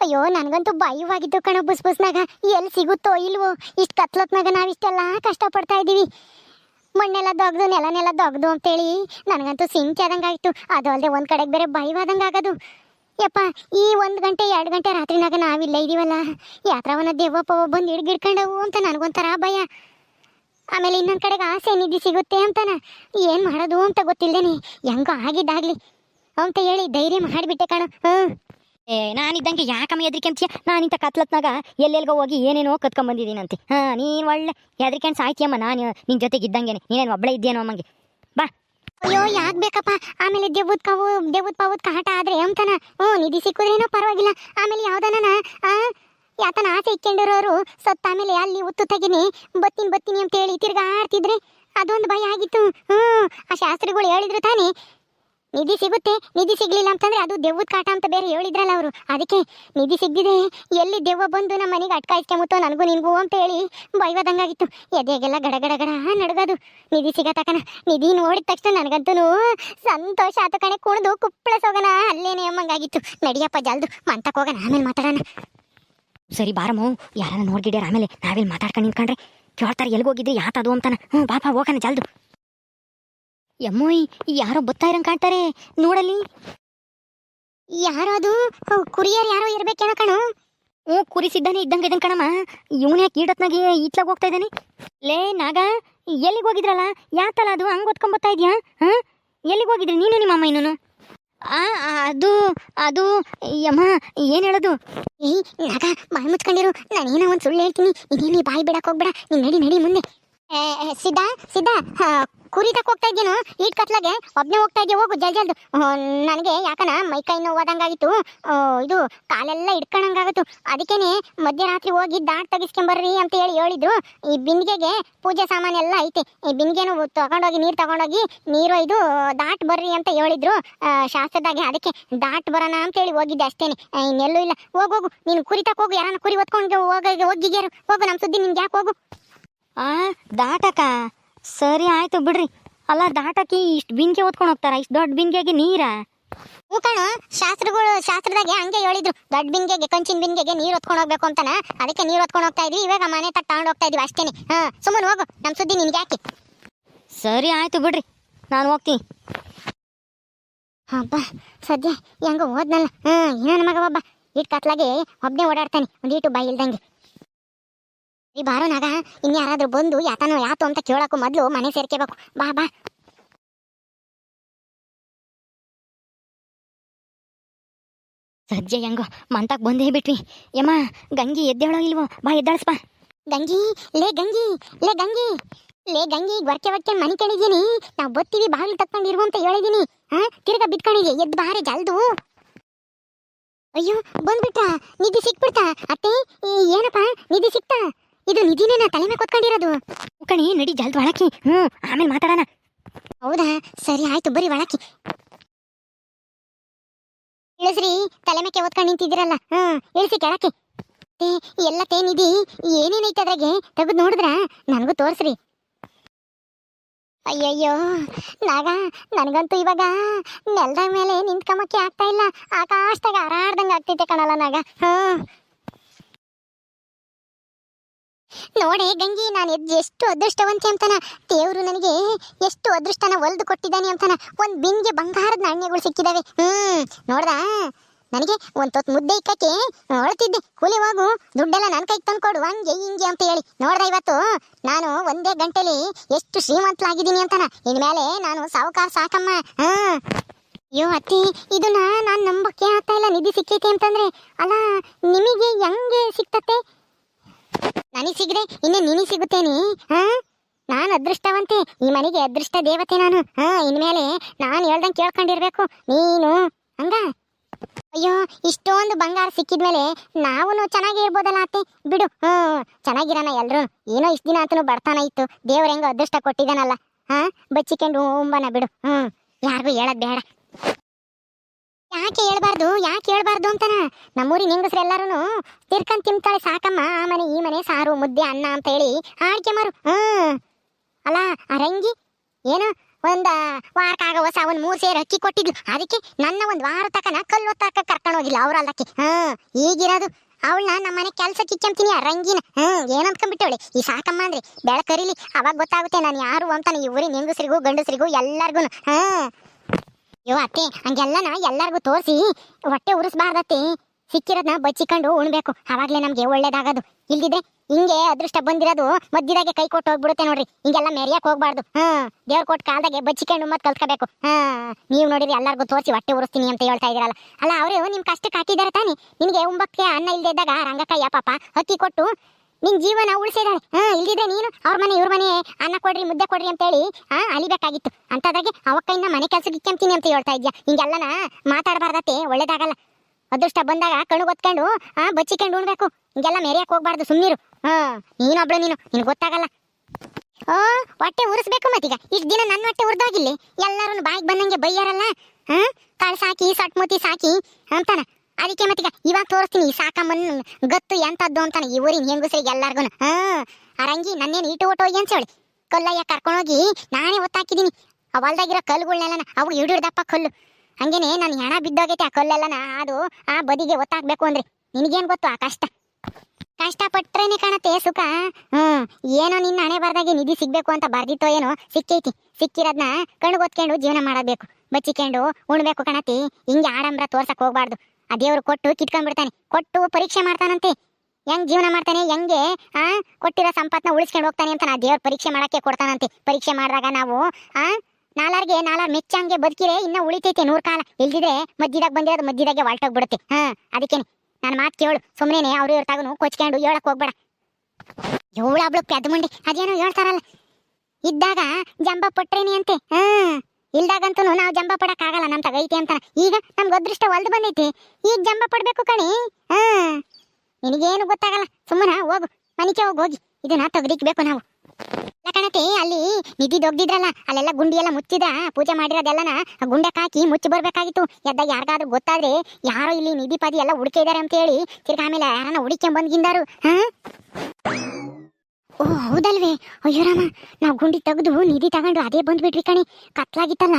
ಅಯ್ಯೋ, ನನಗಂತೂ ಭಯವಾಗಿತ್ತು ಕಣೋ ಬುಸ್ ಬುಸ್ನಾಗ. ಎಲ್ಲಿ ಸಿಗುತ್ತೋ ಇಲ್ವೋ? ಇಷ್ಟು ಕತ್ಲತ್ನಾಗ ನಾವಿಷ್ಟೆಲ್ಲ ಕಷ್ಟಪಡ್ತಾ ಇದ್ದೀವಿ. ಮಣ್ಣೆಲ್ಲ ದೊಗ್ದು, ನೆಲನೆಲ್ಲ ದೊಗ್ದು ಅಂತೇಳಿ ನನಗಂತೂ ಸಿಂಚಾದಂಗೆ ಆಯಿತು. ಅದು ಅಲ್ಲದೆ ಒಂದು ಕಡೆಗೆ ಬೇರೆ ಭಯವಾದಂಗೆ ಆಗೋದು. ಯಪ್ಪ, ಈ ಒಂದು ಗಂಟೆ, ಎರಡು ಗಂಟೆ ರಾತ್ರಿನಾಗ ನಾವಿಲ್ಲ ಇದೀವಲ್ಲ. ಯಾತ್ರವನ್ನ ದೇವಪ್ಪ ಬಂದು ಹಿಡ್ಗಿಡ್ಕೊಂಡವು ಅಂತ ನನಗೊಂಥರ ಭಯ. ಆಮೇಲೆ ಇನ್ನೊಂದು ಕಡೆಗೆ ಆಸೆ ನಿಧಿ ಸಿಗುತ್ತೆ ಅಂತಾನ. ಏನು ಮಾಡೋದು ಅಂತ ಗೊತ್ತಿಲ್ಲದೇನೆ ಹೆಂಗೋ ಆಗಿದ್ದಾಗಲಿ. ಅಂತ ಹೇಳಿ ಧೈರ್ಯ ಮಾಡಿಬಿಟ್ಟೆ ಕಣ. ಹ್ಞೂ ಏ, ನಾನಿದ್ದಂಗೆ ಯಾಕಮ್ಮ ಎದ್ರಿಕೆ ಅಂತೀಯ? ಇಂಥ ಕತ್ಲತ್ನಾಗ ಎಲ್ಲೆಲ್ಗೋ ಹೋಗಿ ಏನೇನೋ ಕತ್ಕೊಂಬಂದಿದ್ದೀನಂತೆ. ಹಾಂ, ನೀನು ಒಳ್ಳೆ ಹೆದ್ರಿಕೆಂಡು ಸಾಯ್ತೀಯಮ್ಮ. ನಾನು ನಿನ್ನ ಜೊತೆಗೆ ಇದ್ದಂಗೆನೆ ನೀನೇನು ಒಬ್ಬಳೇ ಇದ್ದೇನೋ ಅಮ್ಮಂಗೆ ಬಾ. ಅಯ್ಯೋ, ಯಾಕೆ ಬೇಕಪ್ಪ? ಆಮೇಲೆ ದೆವ್ವದ ಕಾವು, ದೆವ್ವದ ಪಾವದ ಕಾಟ ಆದ್ರೆ ಎಂತನ ಹ್ಞೂ, ನಿಧಿ ಸಿಕ್ಕಿದ್ರೇನೋ ಪರವಾಗಿಲ್ಲ. ಆಮೇಲೆ ಯಾವ್ದನ ಯಾತನ ಆಸೆ ಇಕ್ಕೊಂಡಿರೋರು ಸತ್ತ ಆಮೇಲೆ ಅಲ್ಲಿ ಉತ್ತು ತೆಗಿನಿ. ಬತ್ತೀನಿ ಬತ್ತೀನಿ ಅಂತ ಹೇಳಿ ತಿರ್ಗಾಡ್ತಿದ್ರೆ ಅದೊಂದು ಭಯ ಆಗಿತ್ತು. ಹ್ಞೂ, ಆ ಶಾಸ್ತ್ರಿಗಳು ಹೇಳಿದ್ರು ತಾನೇ ನಿಧಿ ಸಿಗುತ್ತೆ, ನಿಧಿ ಸಿಗ್ಲಿಲ್ಲ ಅಂತಂದ್ರೆ ಅದು ದೆವ್ವದ ಕಾಟ ಅಂತ ಬೇರೆ ಹೇಳಿದ್ರಲ್ಲ ಅವರು. ಅದಕ್ಕೆ ನಿಧಿ ಸಿಗ್ದಿದೆ ಎಲ್ಲಿ ದೆವ್ವ ಬಂದು ನಮ್ಮ ಮನೆಗೆ ಅಟ್ಕಾಯಿಸ್ಕೊಂಬಿಟ್ಟು ನನಗೂ ನಿನಗೂ ಅಂತ ಹೇಳಿ ಬೈವದಂಗಾಗಿತ್ತು. ಎದೆಗೆಲ್ಲ ಗಡ ಗಡ ನಡ್ಗದು. ನಿಧಿ ಸಿಗತಕನ ನಿಧಿ ನೋಡಿದ ತಕ್ಷಣ ನನಗಂತೂ ಸಂತೋಷ ಆತ ಕಣೆ, ಕುಣಿದು ಕುಪ್ಪಳ ಅಲ್ಲೇನೇ ಅಲ್ಲೇನೆ ಅಮ್ಮಂಗಾಗಿತ್ತು ನಡಿಯಪ್ಪ ಜಲ್ದು ಮಂತಕ್ಕೆ ಹೋಗೋಣ, ಆಮೇಲೆ ಮಾತಾಡೋಣ. ಸರಿ ಬಾರಮ್ಮ, ಯಾರನ್ನ ನೋಡ್ಗಿಡ್ಯಾರ ಆಮೇಲೆ ನಾವೆಲ್ಲಿ ಮಾತಾಡ್ಕೊಂಡು ನಿಂತ್ಕೊಂಡ್ರೆ. ಕೇಳ್ತಾರೆ ಎಲ್ಗೆ ಹೋಗಿದ್ದೆ ಯಾತದು ಅಂತಾನೆ. ಹ್ಞೂ ಬಾಪ ಹೋಗೋಣ ಜಲ್ದು. ಯಮ್ಮೋಯ್, ಯಾರೋ ಬತ್ತಾ ಇರಂಗ್ ಕಾಣ್ತಾರೆ. ನೋಡಲಿ ಯಾರೋ ಅದು? ಕುರಿಯರ್ ಯಾರೋ ಇರ್ಬೇಕೇನೋ ಕಣೋ. ಹ್ಞೂ ಕುರಿಸಿದ್ದಾನೆ ಇದ್ದಂಗೆ ಇದನ್ ಕಣಮ್ಮ. ಇವನ್ ಯಾಕೆ ಈಡತ್ನಾಗೆ ಈತ್ಲಾಗ ಹೋಗ್ತಾ ಇದ್ದಾನೆ. ಲೇ, ನಾಗ, ಎಲ್ಲಿಗೆ ಹೋಗಿದ್ರಲ್ಲ? ಯಾತಲ್ಲ ಅದು? ಹಂಗೆ ಬರ್ತಾ ಇದೆಯಾ? ಹಾಂ? ಎಲ್ಲಿಗೆ ಹೋಗಿದ್ರಿ ನೀನು ನಿಮ್ಮ ಅಮ್ಮ ಇನ್ನೂ ಆ ಅದು ಅದು, ಯಮ್ಮ, ಏನು ಹೇಳೋದು? ಏಯ್, ನಾಗ, ಬಾಯಿ ಮುಚ್ಕೊಂಡಿರು. ನಾನೇನೋ ಒಂದು ಸುಳ್ಳು ಹೇಳ್ತೀನಿ. ಇನ್ನೇನು ಬಾಯಿ ಬಿಡಕ್ಕೆ ಹೋಗ್ಬೇಡ. ನೀನು ನಡಿ ನಡಿ, ಮುಂದೆ. ಸಿದ್ಧ ಸಿದ್ಧ ಕುರಿ ತಕ್ಕ ಹೋಗ್ತಾ ಇದ್ದೀನು ಈಟ್ ಕತ್ಲಾಗೆ ಒಬ್ನೇ ಹೋಗ್ತಾ ಇದ್ದೆ ಹೋಗು ಜಲ್ ಜಲ್ದು. ನನಗೆ ಯಾಕನ ಮೈ ಕೈ ನೋವಾದಂಗಾಗಿತ್ತು. ಇದು ಕಾಲೆಲ್ಲ ಇಡ್ಕೊಂಡಂಗಾಗಿತ್ತು ಅದಕ್ಕೇನೆ ಮಧ್ಯರಾತ್ರಿ ಹೋಗಿ ದಾಟ್ ತೆಗಿಸ್ಕೊಂಬರ್ರಿ ಅಂತ ಹೇಳಿ ಹೇಳಿದ್ರು. ಈ ಬಿಂದಿಗೆಗೆ ಪೂಜೆ ಸಾಮಾನು ಎಲ್ಲ ಐತೆ. ಈ ಬಿಂದಿಗೆನು ತಗೊಂಡೋಗಿ ನೀರು ತಗೊಂಡೋಗಿ ನೀರು ಇದು ದಾಟ್ ಬರ್ರಿ ಅಂತ ಹೇಳಿದ್ರು. ಶಾಸ್ತ್ರದಾಗೆ ಅದಕ್ಕೆ ದಾಟ್ ಬರೋಣ ಅಂತ ಹೇಳಿ ಹೋಗಿದ್ದೆ ಅಷ್ಟೇನೆ. ಆ, ಇನ್ನೆಲ್ಲೂ ಇಲ್ಲ. ಹೋಗು ಹೋಗು ನೀನು ಕುರಿ ತಕ ಹೋಗು ಯಾರನ್ನ ಕುರಿ ಹೊತ್ಕೊಂಡು ಹೋಗಿ ಹೋಗಿಗ್ಯಾರು ಹೋಗು ನಮ್ಮ ಸುದ್ದಿ ನಿಮ್ಗೆ ಯಾಕೆ ಹೋಗು. ಆ ದಾಟಕ. ಸರಿ ಆಯ್ತು ಬಿಡ್ರಿ. ಅಲ್ಲ ದಾಟಕಿ ಇಷ್ಟು ಬಿಂಕೆ ಓದ್ಕೊಂಡು ಹೋಗ್ತಾರ? ಇಷ್ಟು ದೊಡ್ಡ ಬಿಂಕೆಗೆ ನೀರಾ? ಕಣ ಶಾಸ್ತ್ರಗಳು ಶಾಸ್ತ್ರದಾಗೆ ಹಂಗೆ ಹೇಳಿದ್ರು. ದೊಡ್ಡ ಬಿಂಗೆಗೆ ಕಂಚಿನ ಬಿಂಗೆಗೆ ನೀರು ಹೊತ್ಕೊಂಡು ಹೋಗ್ಬೇಕು ಅಂತಾನ? ಅದಕ್ಕೆ ನೀರು ಹೊತ್ಕೊಂಡು ಹೋಗ್ತಾ ಇದ್ವಿ. ಇವಾಗ ಮನೆ ತಕ್ಕ ತಗೊಂಡು ಹೋಗ್ತಾ ಇದ್ವಿ ಅಷ್ಟೇನೆ. ಹಾ ಸುಮ್ಮನೆ ಹೋಗು. ನಮ್ಮ ಸುದ್ದಿ ನಿನ್ಗೆ ಯಾಕೆ ಸರಿ ಆಯ್ತು ಬಿಡ್ರಿ. ನಾನು ಹೋಗ್ತೀನಿ. ಹಬ್ಬ ಸದ್ಯ ಹೆಂಗ ಹೋದ್ನಲ್ಲ. ಹ್ಞೂ ಇನ್ನೊಂದು ಮಗ ಒಬ್ಬ. ಇಟ್ ಕತ್ಲಾಗೆ ಒಬ್ಬನೇ ಓಡಾಡ್ತಾನೆ. ಒಂದೀಟು ಬಾಯಿ ಇಲ್ದಂಗೆ. ಈ ಬಾರೋ ನಾಗ ಇನ್ಯಾರಾದ್ರೂ ಬಂದು ಯಾತನೋ ಯಾತು ಅಂತ ಕೇಳಕ್ಕೂ ಮೊದಲು ಮನೆ ಸೇರ್ಕೋಬೇಕು. ಬಾ ಬಾ. ಸಜ್ಜೆ ಹೆಂಗೋ ಮಂತಾಕ್ ಬಂದೇ ಬಿಟ್ವಿ. ಯಮ್ಮ, ಗಂಗಿ ಎದ್ದೇಳೋ ಇಲ್ವೋ? ಬಾ ಎದ್ದಾಳ್ಸ್ಬಾ ಗಂಗಿ, ಲೇ ಗಂಗಿ ಲೇ ಗಂಗಿ. ಲೇ ಗಂಗಿ ಗೊರ್ಕೆ ವರ್ಕೆ, ಮನೆ ಕೇಳಿದ್ದೀನಿ ನಾವು ಬತ್ತೀವಿ, ಬಾಗಿಲು ತಕ್ಕೊಂಡಿರು ಅಂತ ಹೇಳಿದ್ದೀನಿ ಹಾ ತಿರ್ಗಾ ಬಿತ್ಕೊಂಡಿದೆ ಎದ್ದು ಬಾರೆ ಜಲ್ದು. ಅಯ್ಯೋ, ಬಂದ್ಬಿಟ್ಟ. ನಿಧಿ ಸಿಕ್ಬಿಡ್ತಾ? ಅತ್ತೆ ಏನಪ್ಪ? ನಿಧಿ ಸಿಕ್ತಾ? ಇದು ನಿಧಿನೇ ನಾ ತಲೆ ಮೇಲೆ ಕೊತ್ಕೊಂಡಿರೋದು. ಕಣಿ, ನಡಿ ಜಲ್ದ್ ಒಳಕಿ ಹ್ಞೂ, ಆಮೇಲೆ ಮಾತಾಡೋಣ. ಹೌದಾ? ಸರಿ ಆಯ್ತು ಬರೀ ಒಳಕಿ ಇಳಿಸ್ರಿ, ತಲೆ ಮೇಲೆ ಓದ್ಕೊಂಡು ನಿಂತಿದ್ದೀರಲ್ಲ. ಹ್ಮ್ ಇಳಿಸಿ ಕೆಳಕಿ ಎಲ್ಲ ತೇನಿದಿ ಏನೇನೈತೆ ಅದ್ರಾಗೆ? ತೆಗೆದು ನೋಡಿದ್ರ? ನನಗೂ ತೋರಿಸ್ರಿ. ಅಯ್ಯಯ್ಯೋ, ನಾಗ, ನನಗಂತೂ ಇವಾಗ ನೆಲದ ಮೇಲೆ ನಿಂತ್ಕೊಂಬಕ್ಕೆ ಆಗ್ತಾ ಇಲ್ಲ. ಆಕಾಶದಾಗ ಹಾರಾಡ್ದಂಗೆ ಆಗ್ತೈತೆ ಕಣಲ್ಲ ನಾಗ. ಹ್ಮ್ ನೋಡೆ ಗಂಗಿ, ನಾನು ಎಷ್ಟು ಅದೃಷ್ಟವಂತೆ ಅಂತಾನ. ದೇವರು ನನಗೆ ಎಷ್ಟು ಅದೃಷ್ಟನ ಒಲ್ದು ಕೊಟ್ಟಿದ್ದಾನೆ ಅಂತಾನ. ಒಂದ್ ಬಿನ್ಗೆ ಬಂಗಾರದ ನಾಣ್ಯಗಳು ಸಿಕ್ಕಿದಾವೆ. ಹ್ಮ್, ನೋಡ್ದಾ? ನನಗೆ ಒಂದ್ ತೊತ್ ಮುದ್ದೆ ಇಕ್ಕಕ್ಕೆ ಹೊಳ್ತಿದ್ದೆ ಕೂಲಿ ಹೋಗು, ದುಡ್ಡೆಲ್ಲ ನನ್ನ ಕೈಗೆ ತಂದ್ಕೊಡು, ಹಂಗೆ ಹಿಂಗೆ ಅಂತ ಹೇಳಿ. ನೋಡ್ದ ಇವತ್ತು? ನಾನು ಒಂದೇ ಗಂಟೆಲಿ ಎಷ್ಟು ಶ್ರೀಮಂತಲಾಗಿದ್ದೀನಿ ಅಂತಾನ. ಇನ್ಮೇಲೆ ನಾನು ಸಾವುಕಾರ ಸಾಕಮ್ಮ. ಹ್ಮ್ ಅಯ್ಯೋ ಅತ್ತಿ, ಇದನ್ನ ನಾನು ನಂಬಕ್ಕೆ ಆಗ್ತಾ ಇಲ್ಲ. ನಿಧಿ ಸಿಕ್ಕೈತೆ ಅಂತಂದ್ರೆ. ಅಲ್ಲ, ನಿಮಗೆ ಹೆಂಗೆ ಸಿಕ್ತತೆ ನನಗೆ ಸಿಗದೆ ಇನ್ನು ನಿನಗೆ ಸಿಗುತ್ತೇನೆ? ಹಾ? ನಾನು ಅದೃಷ್ಟವಂತೆ, ಈ ಮನೆಗೆ ಅದೃಷ್ಟ ದೇವತೆ ನಾನು. ಹಾ, ಇನ್ಮೇಲೆ ನಾನು ಹೇಳ್ದಂಗೆ ಕೇಳ್ಕೊಂಡಿರ್ಬೇಕು, ನೀನು. ಹಂಗ? ಅಯ್ಯೋ, ಇಷ್ಟೊಂದು ಬಂಗಾರ ಸಿಕ್ಕಿದ್ಮೇಲೆ ನಾವು ಚೆನ್ನಾಗೇ ಇರ್ಬೋದಲ್ಲ ಅತ್ತೆ. ಬಿಡು ಹ್ಞೂ ಚೆನ್ನಾಗಿರೋಣ ಎಲ್ಲರೂ ಏನೋ ಇಷ್ಟು ದಿನ ಅಂತೂ ಬರ್ತಾನ ಇತ್ತು. ದೇವ್ರ ಹೆಂಗೋ ಅದೃಷ್ಟ ಕೊಟ್ಟಿದ್ದಾನಲ್ಲ. ಹಾಂ, ಬಚ್ಚಿಕೊಂಡು ಉಂಬನ ಬಿಡು ಹ್ಞೂ ಯಾರಿಗೂ ಹೇಳೋದು ಬೇಡ. ಯಾಕೆ ಹೇಳ್ಬಾರ್ದು? ಯಾಕೆ ಹೇಳ್ಬಾರ್ದು ಅಂತಾನ? ನಮ್ಮೂರಿನ ಹೆಂಗಸ್ರು ಎಲ್ಲಾರು ತಿರ್ಕೊಂಡ್ ತಿಂತಾಳೆ ಸಾಕಮ್ಮ, ಆ ಮನೆ, ಈ ಮನೆ ಸಾರು, ಮುದ್ದೆ, ಅನ್ನ ಅಂತ ಹೇಳಿ ಆಡ್ಕೆ ಮಾರು. ಹ್ಮ್. ಅಲ್ಲ ಅರಂಗಿ ರಂಗಿ ಏನು? ಒಂದ ವಾರಕ್ಕಾಗ ಹೊಸ ಒಂದು ಮೂರು ಸೇರ್ ಅಕ್ಕಿ ಕೊಟ್ಟಿದ್ಲು. ಅದಕ್ಕೆ ನನ್ನ ಒಂದ್ ವಾರ ತಕನ ಕಲ್ಲು ತಕ ಕರ್ಕೊಂಡು ಹೋಗಿಲ್ಲ ಅವ್ರ ಅಲ್ಲಕ್ಕೆ ಹ್ಮ್. ಈಗಿರೋದು ಅವಳನ್ನ ನಮ್ಮ ಮನೆ ಕೆಲ್ಸಕ್ಕೆ ಇಕ್ಕಂತೀನಿ ಆ ರಂಗಿನ. ಹ್ಮ್. ಏನ್ ಅಂದ್ಕೊಂಡ್ಬಿಟ್ಟವಳೆ ಈ ಸಾಕಮ್ಮ ಅಂದ್ರೆ ಬೆಳಕರಿಲಿ. ಅವಾಗ ಗೊತ್ತಾಗುತ್ತೆ ನಾನು ಯಾರು ಅಂತಾನೆ ಈ ಊರಿನ ಹೆಂಗಸರಿಗೂ, ಗಂಡಸರಿಗೂ ಎಲ್ಲಾರ್ಗು ಹ್ಮ್. ಅಯ್ಯೋ ಅತ್ತೆ, ಹಂಗೆಲ್ಲನ ಎಲ್ಲರಿಗೂ ತೋರಿಸಿ, ಹೊಟ್ಟೆ ಉರಿಸ್ಬಾರ್ದತ್ತೆ. ಸಿಕ್ಕಿರೋದನ್ನ ಬಚ್ಚಿಕೊಂಡು ಉಣ್ಬೇಕು. ಅವಾಗಲೇ ನಮಗೆ ಒಳ್ಳೇದಾಗೋದು. ಇಲ್ದಿದ್ರೆ ಹಿಂಗೆ ಅದೃಷ್ಟ ಬಂದಿರೋದು ಮಧ್ಯದಾಗೆ ಕೈ ಕೊಟ್ಟು ಹೋಗ್ಬಿಡುತ್ತೆ ನೋಡ್ರಿ. ಹಿಂಗೆಲ್ಲ ಮೆರಿಯಕ್ ಹೋಗ್ಬಾರ್ದು. ಹಾಂ, ದೇವ್ರ ಕೊಟ್ಟು ಕಾಲ್ದಾಗೆ ಬಚ್ಚಿಕೊಂಡು ಮತ್ತೆ ಕಲ್ತ್ಕೋಬೇಕು. ಹಾ, ನೀವು ನೋಡಿದ್ರೆ ಎಲ್ಲರಿಗೂ ತೋರಿಸಿ ಹೊಟ್ಟೆ ಉರಿಸ್ತೀನಿ ಅಂತ ಹೇಳ್ತಾ ಇದ್ದೀರಲ್ಲ. ಅಲ್ಲ, ಅವರು ನಿಮ್ಮ ಕಷ್ಟಕ್ಕೆ ಹಾಕಿದಾರೆ ತಾನೆ. ನಿಮಗೆ ಉಂಬಕ್ಕೆ ಅನ್ನ ಇಲ್ದೇ ಇದ್ದಾಗ ರಂಗಕ್ಕಯ್ಯ ಪಾಪ ಹಕ್ಕಿ ಕೊಟ್ಟು ನಿನ್ ಜೀವನ ಉಳಿಸಿದಾಳೆ ಹಾ, ಇಲ್ದಿದ್ರೆ ನೀನು ಅವ್ರ ಮನೆ, ಇವ್ರ ಮನೆ, ಅನ್ನ ಕೊಡ್ರಿ, ಮುದ್ದೆ ಕೊಡ್ರಿ ಅಂತೇಳಿ ಹಾ ಅಲಿಬೇಕಾಗಿತ್ತು. ಅಂತದಾಗೆ ಅವಕ್ಕೈನ ಮನೆ ಕೆಲ್ಸಕ್ಕೆ ಇಕ್ಕಂತೀನಿ ಅಂತ ಹೇಳ್ತಾ ಇದ್ಯಾ? ಹಿಂಗೆಲ್ಲನ ಮಾತಾಡಬಾರ್ದತ್ತೆ, ಒಳ್ಳೇದಾಗಲ್ಲ. ಅದೃಷ್ಟ ಬಂದಾಗ ಕಣ್ಣು ಗೊತ್ಕೊಂಡು ಹಾ ಬಚ್ಚಿಕೊಂಡು ಉಣ್ಬೇಕು. ಹಿಂಗೆಲ್ಲ ಮೆರೆಯಕ್ಕೆ ಹೋಗ್ಬಾರ್ದು ಸುಮ್ಮನಿರು ಹಾ, ನೀನೊಬ್ಳು ನೀನು ನಿನ್ ಗೊತ್ತಾಗಲ್ಲ. ಓ, ಹೊಟ್ಟೆ ಉರಿಸ್ಬೇಕು ಮತ್ತೀಗ. ಇಷ್ಟ ದಿನ ನನ್ನ ಹೊಟ್ಟೆ ಉರ್ದೋಗಿಲ್ಲಿ. ಎಲ್ಲರೂ ಬಾಯಿಗೆ ಬಂದಂಗೆ ಬೈಯಾರಲ್ಲ. ಹಾ, ಕಾಳು ಸಾಕಿ, ಸಟ್ಮೂತಿ ಸಾಕಿ, ಅಂತಾನ. ಅದಕ್ಕೆ ಮತ್ತೀಗ ಇವಾಗ ತೋರಿಸ್ತೀನಿ ಸಾಕಮ್ಮನ್ ಗತ್ತು ಎಂತದ್ದು ಅಂತಾನೆ ಈ ಊರಿನ ಹೆಂಗಸರಿಗೆ ಎಲ್ಲಾರ್ಗು ಹಾ ಆ ರಂಗಿ ನನ್ನೇನು ಇಟ್ಟು ಅಂತ ಹೇಳಿ. ಕಲ್ಲಯ್ಯ ಕರ್ಕೊಂಡೋಗಿ ನಾನೇ ಒತ್ತಾಕಿದ್ದೀನಿ ಹೊಲ್ದಾಗಿರೋ ಕಲ್ಲುಗಳ್ನೆಲ್ಲ ಅವು ಹಿಡಿದಪ್ಪ ಕಲ್ಲು. ಹಂಗೇನೆ ನಾನು ಹೆಣ ಬಿದ್ದೋಗೈತೆ ಆ ಕಲ್ಲೆಲ್ಲನ, ಅದು ಆ ಬದಿಗೆ ಒತ್ತಾಕ್ಬೇಕು ಅಂದ್ರೆ. ನಿನಗೇನು ಗೊತ್ತು ಆ ಕಷ್ಟ? ಕಷ್ಟ ಪಟ್ರೇನೆ ಕಾಣತ್ತೆ ಸುಖ. ಹ್ಮ್, ಏನೋ ನಿನ್ನ ಹಣೆ ಬರ್ದಾಗೆ ನಿಧಿ ಸಿಗ್ಬೇಕು ಅಂತ ಬರ್ದಿತ್ತೋ ಏನೋ, ಸಿಕ್ಕೈತಿ. ಸಿಕ್ಕಿರೋದ್ನ ಕಣ್ಣು ಗೊತ್ಕೊಂಡು ಜೀವನ ಮಾಡಬೇಕು. ಬಚ್ಚಿಕೊಂಡು ಉಣ್ಬೇಕು ಕಣತಿ. ಹಿಂಗೆ ಆಡಂಬ್ರ ತೋರ್ಸಕ್ ಹೋಗ್ಬಾರ್ದು. ಆ ದೇವ್ರು ಕೊಟ್ಟು ಕಿತ್ಕೊಂಡ್ಬಿಡ್ತಾನೆ. ಕೊಟ್ಟು ಪರೀಕ್ಷೆ ಮಾಡ್ತಾನಂತೆ. ಹೆಂಗ್ ಜೀವನ ಮಾಡ್ತಾನೆ, ಹೆಂಗೆ, ಆ, ಕೊಟ್ಟಿರೋ ಸಂಪತ್ನ ಉಳಿಸ್ಕೊಂಡು ಹೋಗ್ತಾನೆ ಅಂತ ನಾ ದೇವ್ರ ಪರೀಕ್ಷೆ ಮಾಡಕ್ಕೆ ಕೊಡ್ತಾನಂತೆ. ಪರೀಕ್ಷೆ ಮಾಡಿದಾಗ ನಾವು, ಆ, ನಾಲಾರ್ಗೆ, ನಾಲಾರ್ ಮೆಚ್ಚಂಗೆ ಬದುಕಿರೆ, ಇನ್ನ ಉಳಿತೈತೆ ನೂರು ಕಾಲ. ಇಲ್ದಿದ್ರೆ ಮಧ್ಯದಾಗ ಬಂದಿರೋದು ಮಧ್ಯದಾಗೆ ಹೊಲ್ಟೋಗ್ಬಿಡುತ್ತೆ ಹಾ ಅದಕ್ಕೇನೆ ನಾನು ಮಾತು ಕೇಳು. ಸುಮ್ಮನೆ ಅವ್ರು ಇವ್ರ ತಗನು ಕೊಚ್ಕೊಂಡು ಹೇಳಕ್ ಹೋಗ್ಬೇಡ. ಪೆದ್ ಮುಂಡಿ. ಅದೇನೋ ಹೇಳ್ತಾರಲ್ಲ. ಇದ್ದಾಗ ಜಂಬ ಪಟ್ರೇನಿ ಅಂತೆ. ಹಾ. ಇಲ್ದಾಗಂತೂ ನಾವು ಜಂಬ ಪಡಕ್ ಆಗಲ್ಲ ನಮ್ ತಗೈತಿ ಅಂತ ಈಗ ನಮ್ಗೆ ಅದೃಷ್ಟ ಒಲ್ದು ಬಂದೈತಿ. ಈಗ ಜಂಬ ಪಡ್ಬೇಕು ಕಣಿ. ಹಾ. ನಿನಗೇನು ಗೊತ್ತಾಗಲ್ಲ. ಸುಮ್ಮನ ಹೋಗು. ಮನಿಕೆ ಹೋಗಿ ಹೋಗಿ. ಇದನ್ನ ತೆಗ್ದಿಕ್ಬೇಕು ನಾವು. ಕಣತಿ, ಅಲ್ಲಿ ನಿಧಿ ದೊಗ್ದಿದ್ರಲ್ಲ, ಅಲ್ಲೆಲ್ಲ ಗುಂಡಿ ಎಲ್ಲ ಮುಚ್ಚಿದ, ಪೂಜೆ ಮಾಡಿರೋದೆಲ್ಲನ ಗುಂಡೆ ಹಾಕಿ ಮುಚ್ಚಿ ಬರ್ಬೇಕಾಗಿತ್ತು. ಎದ್ದಾಗ ಯಾರಿಗಾದ್ರೂ ಗೊತ್ತಾದ್ರೆ ಯಾರೋ ಇಲ್ಲಿ ನಿಧಿ ಪದಿ ಎಲ್ಲ ಹುಡುಕಿದ್ದಾರೆ ಅಂತ ಹೇಳಿ ತಿರ್ಗ ಆಮೇಲೆ ಯಾರನ್ನ ಹುಡುಕೊಂಡ್ ಬಂದ್ಗಿಂದಾರು ಹಾ? ಓ, ಹೌದಲ್ವೇ? ಅಯ್ಯೋ ರಾಮ, ನಾವು ಗುಂಡಿ ತೆಗೆದು ನಿಧಿ ತಗೊಂಡು ಅದೇ ಬಂದ್ಬಿಟ್ವಿ ಕಣಿ. ಕತ್ಲಾಗಿತ್ತಲ್ಲ?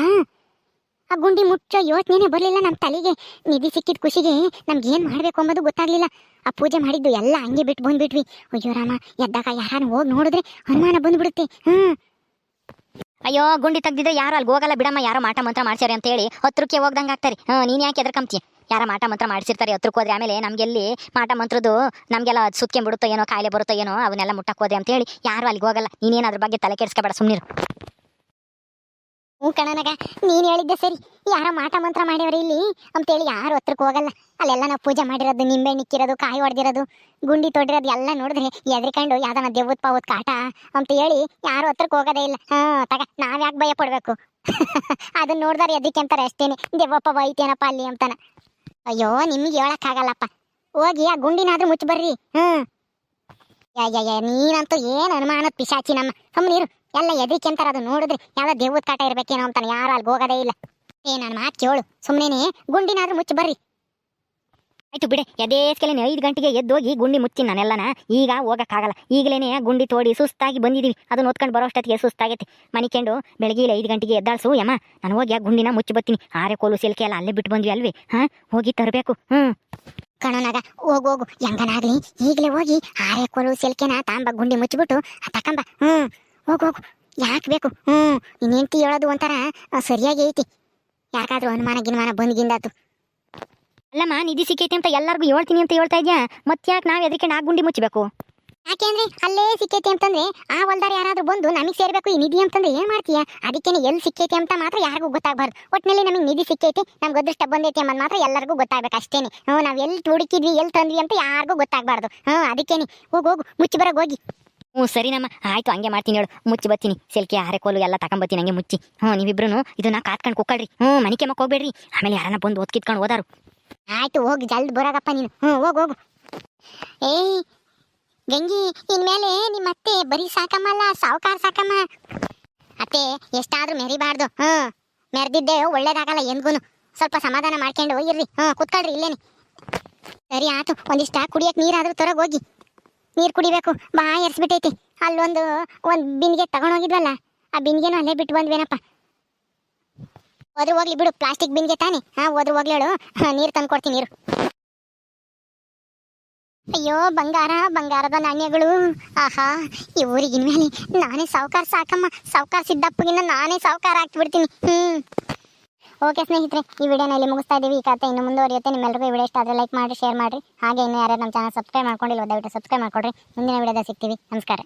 ಆ ಗುಂಡಿ ಮುಚ್ಚೋ ಯೋಚನೆ ಬರಲಿಲ್ಲ ನಮ್ಮ ತಲೆಗೆ. ನಿಧಿ ಸಿಕ್ಕಿದ ಖುಷಿಗೆ ನಮ್ಗೆ ಏನು ಮಾಡಬೇಕು ಅಂಬೋದು ಗೊತ್ತಾಗ್ಲಿಲ್ಲ. ಆ ಪೂಜೆ ಮಾಡಿದ್ದು ಎಲ್ಲ ಹಂಗೆ ಬಿಟ್ಟು ಬಂದ್ಬಿಟ್ವಿ. ಅಯ್ಯೋ ರಾಮ, ಎದ್ದಾಗ ಯಾರು ಹೋಗಿ ನೋಡಿದ್ರೆ ಅನುಮಾನ ಬಂದ್ಬಿಡುತ್ತೆ. ಹ್ಮ್ ಅಯ್ಯೋ, ಗುಂಡಿ ತೆಗ್ದಿದ್ರೆ ಯಾರು ಅಲ್ಲಿ ಹೋಗಲ್ಲ ಬಿಡಮ್ಮ. ಯಾರೋ ಮಾಟ ಮಂತ್ರ ಮಾಡ್ಸ್ಯಾರೆ ಅಂತ ಹೇಳಿ ಹತ್ರಕ್ಕೆ ಹೋಗ್ದಂಗೆ ಆಗ್ತಾರೆ. ಹಾಂ, ನೀನು ಯಾಕೆ ಎದ್ರಕಂತೀಯ ಯಾರ ಮಾಟ ಮಂತ್ರ ಮಾಡಿಸಿರ್ತಾರೆ ಹತ್ರಕ್ಕೆ ಹೋದ್ರೆ, ಆಮೇಲೆ ನಮಗೆಲ್ಲಿ ಮಾಟ ಮಂತ್ರದ್ದು ನಮಗೆಲ್ಲ ಸುತ್ಕೊಂಡ್ಬಿಡುತ್ತೋ ಏನೋ, ಕಾಯಿಲೆ ಬರುತ್ತೋ ಏನೋ, ಅವನ್ನೆಲ್ಲ ಮುಟ್ಟಕ್ಕೆ ಹೋದೆ ಅಂತ ಹೇಳಿ ಯಾರು ಅಲ್ಲಿಗೆ ಹೋಗಲ್ಲ. ನೀನೇನು ಅದ್ರ ಬಗ್ಗೆ ತಲೆ ಕೆಡಿಸ್ಕೊಬೇಡ ಸುಮ್ಮನಿರು ಹ್ಞೂ ಕಣನಗ, ನೀನ್ ಹೇಳಿದ್ದೆ ಸರಿ. ಯಾರೋ ಮಾಟ ಮಂತ್ರ ಮಾಡ್ಯವ್ರಿ ಇಲ್ಲಿ? ಅಂತೇಳಿ ಯಾರು ಹತ್ರಕ್ಕೆ ಹೋಗಲ್ಲ. ಅಲ್ಲೆಲ್ಲ ನಾವು ಪೂಜೆ ಮಾಡಿರೋದು, ನಿಂಬೆ ನಿಕ್ಕಿರೋದು, ಕಾಯಿ ಹೊಡೆದಿರೋದು ಗುಂಡಿ ತೊಡಿರೋದು ಎಲ್ಲ ನೋಡಿದ್ರೆ ಎದ್ರಿಕೊಂಡು ಯಾವ್ದನ್ನ ದೇವತ್ ಪಾವತ್ ಕಾಟ ಅಂತ ಹೇಳಿ ಯಾರು ಹತ್ರಕ್ಕೆ ಹೋಗೋದೇ ಇಲ್ಲ. ಹಾಂ ತಗ ನಾವ್ ಯಾಕೆ ಭಯ ಪಡ್ಬೇಕು? ಅದನ್ನ ನೋಡಿದ್ರೆ ಎದಕ್ಕೆ ಅಂತಾರೆ ಅಷ್ಟೇನೆ. ದೇವಪ್ಪ ಬೈತೇನಪ್ಪ ಅಲ್ಲಿ ಅಂತಾನ. ಅಯ್ಯೋ, ನಿಮ್ಗೆ ಹೇಳಕ್ಕಾಗಲ್ಲಪ್ಪ ಹೋಗಿ, ಆ ಗುಂಡಿನಾದ್ರೂ ಮುಚ್ಚಿ ಬರ್ರಿ. ಹ್ಮ್. ಯಾ ನೀನಂತೂ ಏನು ಅನುಮಾನದ ಪಿಶಾಚಿ ನಮ್ಮ. ಸುಮ್ಮನಿರು ಎಲ್ಲ ಎದಕ್ಕೆ ಅಂತಾರ ಅದು ನೋಡಿದ್ರೆ ಯಾವ್ದೋ ದೇವದ ಕಾಟ ಇರ್ಬೇಕೇನೋ ಅಂತಾನೆ ಯಾರು ಅಲ್ಲಿ ಹೋಗೋದೇ ಇಲ್ಲ. ಏ ನನ್ನ ಮಾತು ಕೇಳು. ಸುಮ್ಮನೆ ಗುಂಡಿನಾದ್ರೂ ಮುಚ್ಚಿ ಬರ್ರಿ. ಆಯ್ತು ಬಿಡೆ ಎದೇಸ್ಕೆಲೇನೆ ಐದು ಗಂಟೆಗೆ ಎದ್ದೋಗಿ ಗುಂಡಿ ಮುಚ್ಚಿ ನಾನೆಲ್ಲನ. ಈಗ ಹೋಗಕ್ಕಾಗಲ್ಲ. ಈಗಲೇನೆ ಗುಂಡಿ ತೋಡಿ ಸುಸ್ತಾಗಿ ಬಂದಿದ್ದೀವಿ ಅದನ್ನ ಓದ್ಕೊಂಡು ಬರೋ ಅಷ್ಟೊತ್ತಿಗೆ ಸುಸ್ತಾಗೈತೆ. ಮನಿಕೊಂಡು ಬೆಳಗ್ಗೆ ಐದು ಗಂಟೆಗೆ ಎದ್ದಾಳ್ಸು, ಯಮ್ಮ. ನಾನು ಹೋಗಿ ಆ ಗುಂಡಿನ ಮುಚ್ಚಿ ಬರ್ತೀನಿ. ಆರೆ ಕೋಲು ಸಿಲ್ಕೆ ಎಲ್ಲ ಅಲ್ಲೇ ಬಿಟ್ಟು ಬಂದ್ವಿ ಅಲ್ವೇ? ಹಾಂ, ಹೋಗಿ ತರಬೇಕು. ಹ್ಞೂ ಕಣೋನಾಗ ಹೋಗು ಹೋಗು. ಹೆಂಗನಾಗ್ಲಿ? ಈಗಲೇ ಹೋಗಿ ಆರೆ ಕೋಲು ಸಿಲ್ಕೆನ ತಾಂಬ ಗುಂಡಿ ಮುಚ್ಚಿಬಿಟ್ಟು ತಕಂಬ. ಹ್ಞೂ ಹೋಗು ಹೋಗು. ಯಾಕೆ ಬೇಕು? ಹ್ಞೂ ಇನ್ನೆಂತಿ ಹೇಳೋದು ಒಂಥರ ಸರಿಯಾಗಿ ಐತಿ. ಯಾಕಾದ್ರೂ ಅನುಮಾನ ಗಿನ್ಮಾನ ಬಂದ್ಗಿಂದಾತು. ಅಲ್ಲಮ್ಮ ನಿಧಿ ಸಿಕ್ಕೈತಿ ಅಂತ ಎಲ್ಲರಿಗೂ ಹೇಳ್ತೀನಿ ಅಂತ ಹೇಳ್ತಾ ಇದ್ಯಾ? ಮತ್ತ್ಯಾಕೆ ನಾವು ಎದಕ್ಕೆ ನಾ ಗುಂಡಿ ಮುಚ್ಚಬೇಕು. ಯಾಕೆಂದ್ರೆ? ಅಲ್ಲೇ ಸಿಕ್ಕೈತಿ ಅಂತಂದ್ರೆ ಆ ಹೊಲ್ದಾರ ಯಾರಾದ್ರೂ ಬಂದು ನಮಗೆ ಸೇರ್ಬೇಕು ಈ ನಿಧಿ ಅಂತಂದ್ರೆ ಏನ್ ಮಾಡ್ತೀಯ? ಅದಕ್ಕೇನೆ ಎಲ್ಲಿ ಸಿಕ್ಕೈತಿ ಅಂತ ಮಾತ್ರ ಯಾರಿಗೂ ಗೊತ್ತಾಗಬಾರ್ದು. ಒಟ್ಟಿನಲ್ಲಿ ನಮಗೆ ನಿಧಿ ಸಿಕ್ಕೈತಿ ನಮ್ಗೆ ಅದೃಷ್ಟ ಬಂದೈತಿ ಅನ್ನೋದು ಮಾತ್ರ ಎಲ್ಲರಿಗೂ ಗೊತ್ತಾಗಬೇಕು ಅಷ್ಟೇನೆ. ಹ್ಞೂ ನಾವು ಎಲ್ಲಿ ಹುಡುಕಿದ್ವಿ ಎಲ್ಲಿ ತಂದ್ವಿ ಅಂತ ಯಾರಿಗೂ ಗೊತ್ತಾಗಬಾರ್ದು. ಹ್ಞೂ ಅದಕ್ಕೇನೆ. ಹೋಗು ಹೋಗು ಮುಚ್ಚಿ ಬರೋಕೆ ಹೋಗಿ. ಹ್ಞೂ ಸರಿನಮ್ಮ. ಆಯ್ತು ಹಂಗೆ ಮಾಡ್ತೀನಿ ಹೇಳು. ಮುಚ್ಚಿ ಬರ್ತೀನಿ. ಸಿಲ್ಕಿ ಆರೆ ಕೋಲು ಎಲ್ಲ ತಗೊಂಬತ್ತೀನಿ ಹಂಗೆ ಮುಚ್ಚಿ. ಹ್ಞೂ ನೀವಿಬ್ರು ಇದನ್ನ ಕಾತ್ಕೊಂಡು ಕುಕ್ಕಳ್ರಿ ಹ್ಞೂ ಮನೆಗೆ ಮಕ್ಕ ಹೋಗ್ಬೇಡ್ರಿ. ಆಮೇಲೆ ಯಾರನ್ನ ಬಂದು ಓದ್ಕಿತ್ಕೊಂಡು ಓದಾರು ಹೋದಾರು. ಆಯ್ತು, ಹೋಗಿ, ಜಲ್ದಿ ಬರೋಗಪ್ಪ ನೀನು. ಹ್ಞೂ ಹೋಗು ಹೋಗು. ಏಯ್, ಗಂಗಿ ಇನ್ಮೇಲೆ ನಿಮ್ಮ ಅತ್ತೆ ಬರೀ ಸಾಕಮ್ಮಲ್ಲ, ಸಾವುಕಾರ ಸಾಕಮ್ಮ. ಅತ್ತೆ, ಎಷ್ಟಾದ್ರೂ ಮೆರಿಬಾರ್ದು. ಹ್ಞೂ ಮೆರೆದಿದ್ದೆ ಒಳ್ಳೇದಾಗಲ್ಲ ಎಂದ್ಗೂ ಸ್ವಲ್ಪ ಸಮಾಧಾನ ಮಾಡ್ಕೊಂಡು ಇರ್ರಿ. ಹ್ಞೂ ಕುತ್ಕೊಳ್ರಿ ಇಲ್ಲೇನೆ. ಸರಿ ಆತು, ಒಂದಿಷ್ಟ ಕುಡಿಯಕ್ಕೆ ನೀರಾದರೂ ತರಗ್ ಹೋಗಿ ನೀರು ಕುಡಿಬೇಕು ಬಾ ಎರ್ಸ್ಬಿಟ್ಟೈತಿ. ಅಲ್ಲೊಂದು, ಒಂದು ಬಿನ್ಗೆ ತಗೊಂಡೋಗಿದ್ವಲ್ಲ ಆ ಬಿನ್ಗೆನೂ ಅಲ್ಲೇ ಬಿಟ್ಟು ಬಂದ್ವೇನಪ್ಪ. ಹೋದ್ರೆ ಹೋಗ್ಲಿ ಬಿಡು ಪ್ಲಾಸ್ಟಿಕ್ ಬಿನ್ಗೆ ತಾನೆ. ಹಾ, ಹೋದ್ರೆ ಹೋಗ್ಲಿ ಹೇಳು. ನೀರು ತಂದು ಕೊಡ್ತೀನಿ, ನೀರು. ಅಯ್ಯೋ, ಬಂಗಾರ, ಬಂಗಾರದ ನಾಣ್ಯಗಳು. ಆಹಾ, ಈ ಊರಿಗೆ ಇನ್ಮೇಲೆ ನಾನೇ ಸಾವುಕಾರ ಸಾಕಮ್ಮ. ಸಾವುಕಾರ ಸಿದ್ದಪ್ಪಗಿನ್ನ ನಾನೇ ಸಾವುಕಾರ ಹಾಕ್ಬಿಡ್ತೀನಿ ಹ್ಮ್. ಓಕೆ ಸ್ನೇಹಿತರೆ, ಈ ವಿಡಿಯೋನ ಇಲ್ಲಿ ಮುಗಿಸ್ತಾ ಇದೀವಿ. ಈ ಕತೆ ಇನ್ನು ಮುಂದುವರಿಯುತ್ತೆ. ನಿಮ್ಮೆಲ್ಲರಿಗೂ ವಿಡಿಯೋ ಇಷ್ಟ ಆದರೆ ಲೈಕ್ ಮಾಡಿ ಶೇರ್ ಮಾಡಿರಿ. ಹಾಗೆ ಇನ್ನು ಯಾರ್ಯಾರು ನಮ್ಮ ಚಾನಲ್ ಸಬ್ಸ್ಕ್ರೈಬ್ ಮಾಡ್ಕೊಂಡಿಲ್ಲ ದಯವಿಟ್ಟು ಸಬ್ಸ್ಕ್ರೈಬ್ ಮಾಡ್ಕೊಡ್ರಿ. ಮುಂದಿನ ವಿಡಿಯೋದಾಗ ಸಿಗ್ತೀವಿ. ನಮಸ್ಕಾರ.